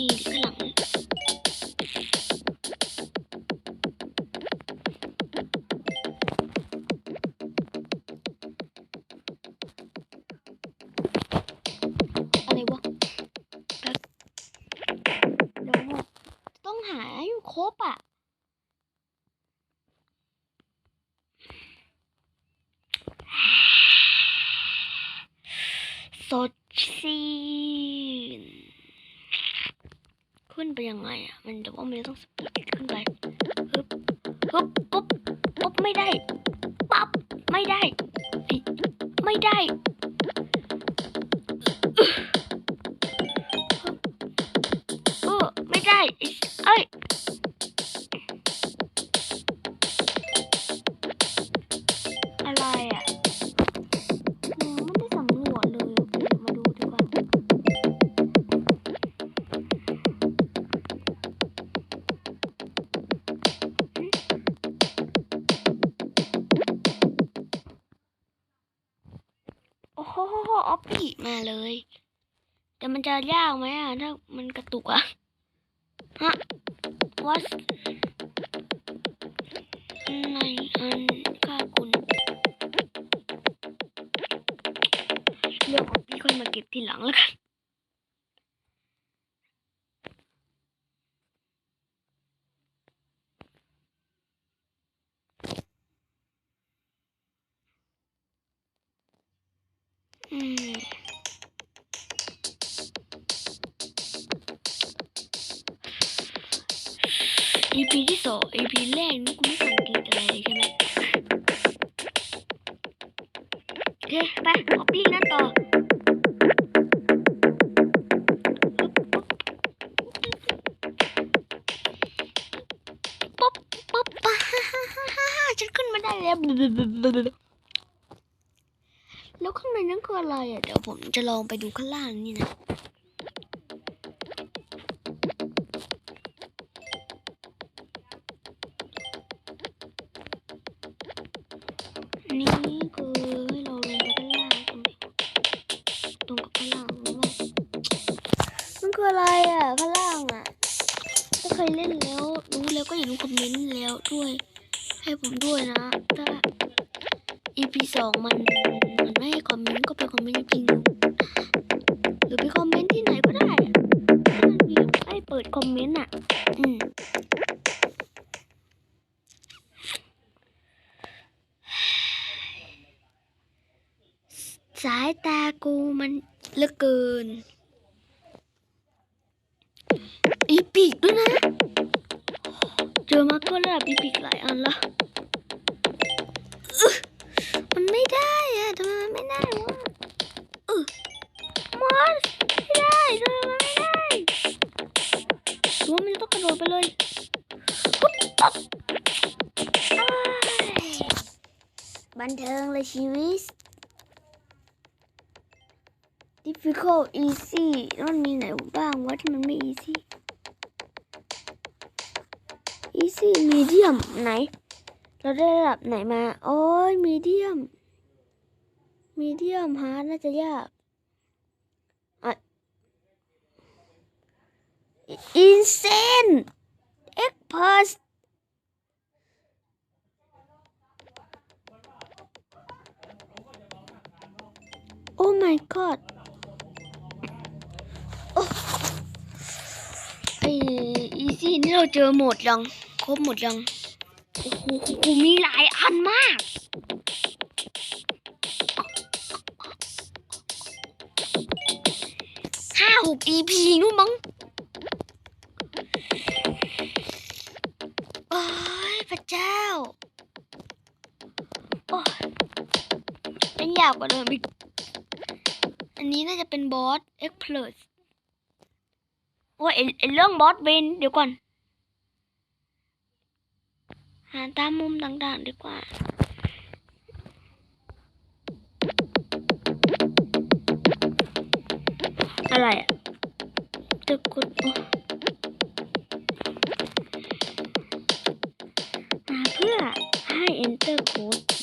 มีข้างหลังอะไรวะแป๊บเดี๋ยวต้องหาให้ครบอะสดชื่น ขึ้นไปยังไงอะ มันแต่ว่ามันต้องสปีดขึ้นไปฮึบฮึบปุ๊บปุ๊บไม่ได้ปั๊บไม่ได้เอ้ไม่ได้เออไม่ได้ มาเลย แต่มันจะยากไหมอะ ถ้ามันกระตุกอะ ฮะวัตในอันค่าคุณเรื่องออฟปี้ค่อยมาเก็บทีหลังแล้วกัน EP ที่สอง EP แรกนี่กูไม่สังเกตอะไรเลยใช่ไหมโอเคไปออฟปี้นั่นต่อปุ๊บปุ๊บปุ๊บฮ่าฮ่าฮ่าฮ่าฮ่าฉันขึ้นมาได้แล้วแล้วข้างในนั้นคืออะไรอะ เดี๋ยวผมจะลองไปดูข้างล่างนี่นะ นี่คือให้เราลงไปข้างล่างตรงนี้ตรงกับข้างล่างว่ามันคืออะไรอะข้างล่างอะถ้าเคยเล่นแล้วรู้แล้วก็อย่าลืมคอมเมนต์แล้วด้วย ให้ผมด้วยนะถ้า EP สองมันมันไม่ให้คอมเมนต์ก็ไปคอมเมนต์ EP หนึ่งหรือไปคอมเมนต์ที่ไหนก็ได้อะมันมีให้เปิดคอมเมนต์อะ อืม สายตากูมัน เหลือเกิน อีพิกด้วยนะ เจอมาร์กเกอร์ระดับอีพิกหลายอันละมันไม่ได้อะทำไมมันไม่ได้วะอึ๊ะมันไม่ได้ทำไมมันไม่ได้รือว่ามันจะต้องกระโดดไปเลยปุ๊บปั๊บอ้ายบันเทิงเลยชีวิต difficult easy แล้วมันมีไหนบ้างวะที่มันไม่ easy easy medium ไหน เราได้ระดับไหนมา โอ้ย medium medium hard น่าจะยากอะ insane expert oh my god ออีซี่นี่เราเจอหมดยัง ครบหมดยัง โอ้โหกูมีหลายอันมาก ห้าหก EP นู่นมั้งโอ้ยพระเจ้า โอ้ยเป็นยากกว่าเดิมอีก อันนี้น่าจะเป็นบอสเอ็กเพลส โอ้ยไอ้ไอ้เรื่องบอสเวนเดี๋ยวก่อนหาตามมุมต่างๆดีกว่าอะไรอะจะกดโอ้หาเพื่อให้ enter code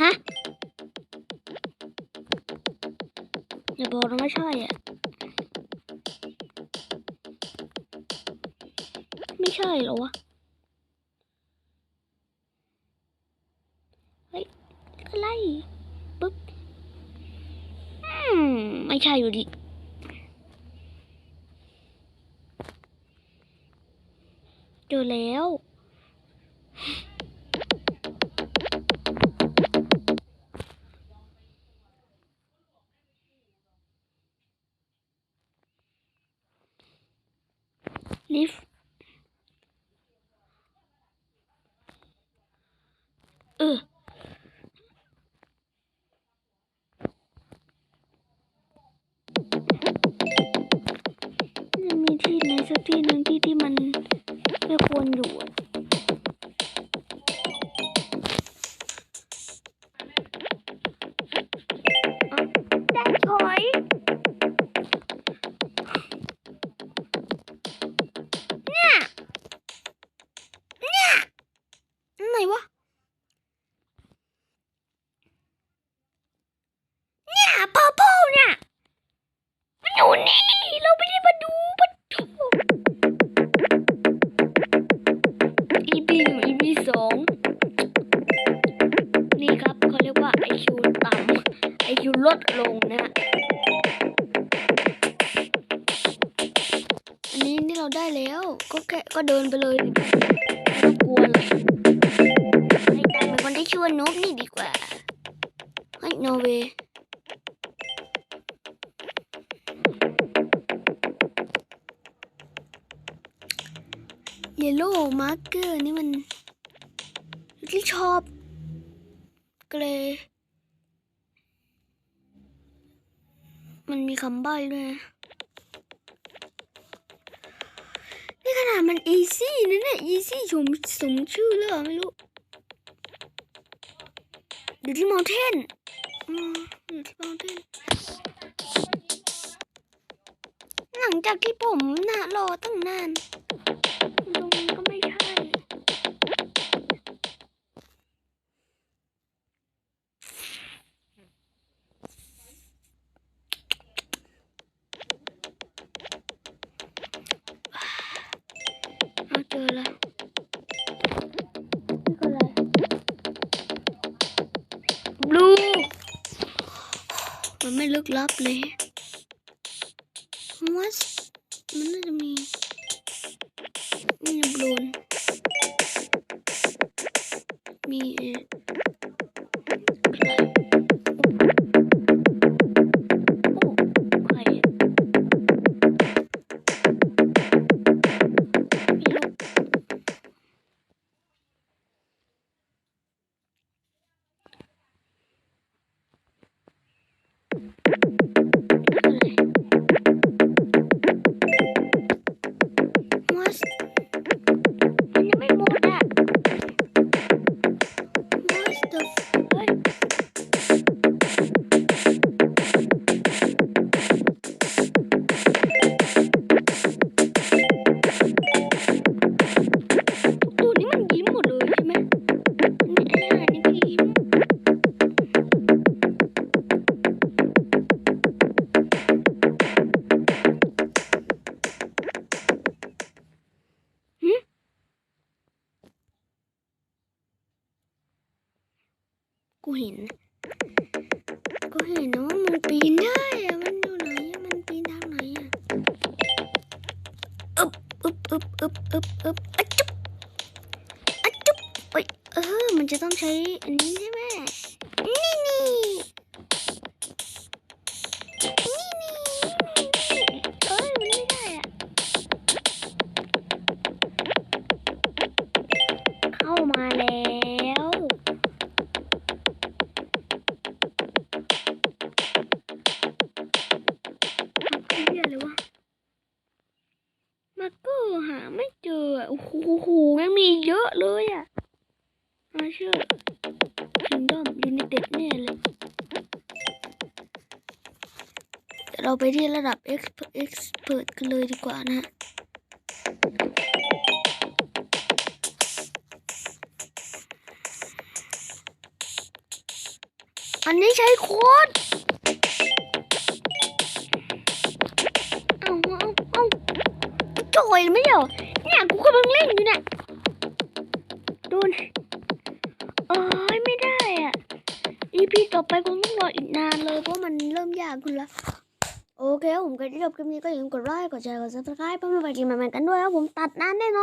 ฮะอย่าบอกนะไม่ใช่อะ ไม่ใช่หรอวะ เฮ้ย อะไรปึ๊บ อืม ไม่ใช่อยู่ดิเจอแล้ว ลิฟเออจะมีที่ไหนสักที่หนึ่งที่ที่มันไม่ควรอยู่ได้ถอย เราไม่ได้มาดูปะโถ EP หนึ่ง EP สองนี่ครับเขาเรียกว่า IQ ต่ำ IQ ลดลงนะฮะอันนี้นี่เราได้แล้ว ก็แค่ก็เดินไปเลยไม่ต้องกลัวหรอกให้ตามเป็นคนที่ชื่อว่านบนี่ดีกว่าเฮ้ยโนเว โล่มาร์เกอร์นี่มันที่ชอบเกรย์มันมีคำใบ้ด้วย นี่ขนาดมันอีซี่นะเนี่ยอีซี่สมสมชื่อเลยเหรอไม่รู้อยู่ที่มอเทนอยู่ที่มอเทนหลังจากที่ผมน่ะรอตั้งนาน มันไอึบอึบอะจุ๊บอะจุ๊บโอ้ยเออ มันจะต้องใช้อันนี้ใช่ไหม เด็ดแน่เลยเราไปที่ระดับ Expert Expert กันเลยดีกว่านะอันนี้ใช้โค้ดเอาเอาเอาจอยไม่เหรอเนี่ยกูกำลังเล่นอยู่เนี่ยโดนอ๋อ พีต่อไปคงต้องรออีกนานเลยเพราะมันเริ่มยากขึ้นแล้วโอเคครับผมก็จบคลิปนี้ก็อย่าลืมกดไลค์กดแชร์กดซับสไครป์เพื่อไม่ไปกินใหม่ๆกันด้วยครับผมตัดนานแน่นอน